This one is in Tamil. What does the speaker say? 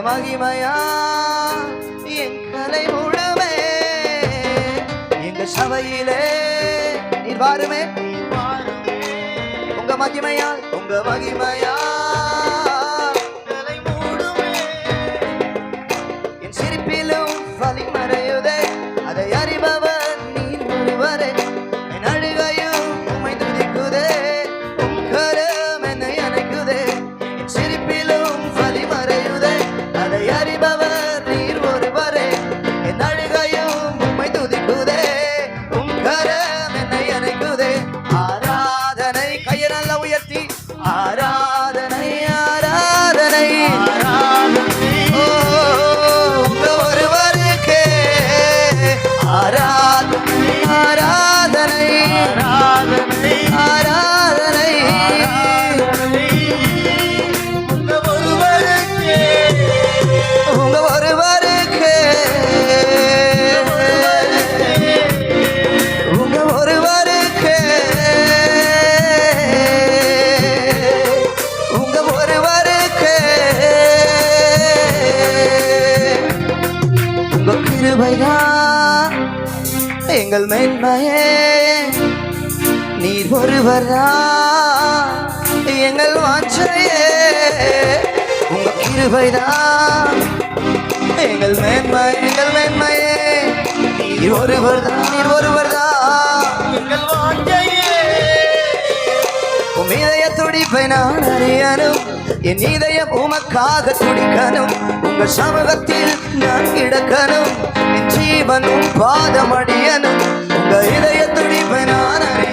மகிமையா? என் கலை முழுமே. எங்க சபையிலே நீர் வாருமே. உங்க மகிமையால் உங்க மகிமையா ஆராதனை ஆராதனை. ஒருவருக்கே ஆராதனை ஆராதனை. ஆராதனை. எங்கள் மேன்மையே. நீர் ஒருவரா எங்கள் வாஞ்சையே. உங்க கிருபைதான் எங்கள் மேன்மை எங்கள் மேன்மையே. நீர் ஒருவர் தான் நீர் ஒருவர் தான் எங்கள் இதய துடிப்பை நான் அறியணும். என் இதயம் உமக்காக துடிக்கணும். உங்க சமூகத்தில் நான் கிடக்கணும். என் ஜீவனும் பாதமடியணும் உங்க இதய துடிப்பை நான் அறி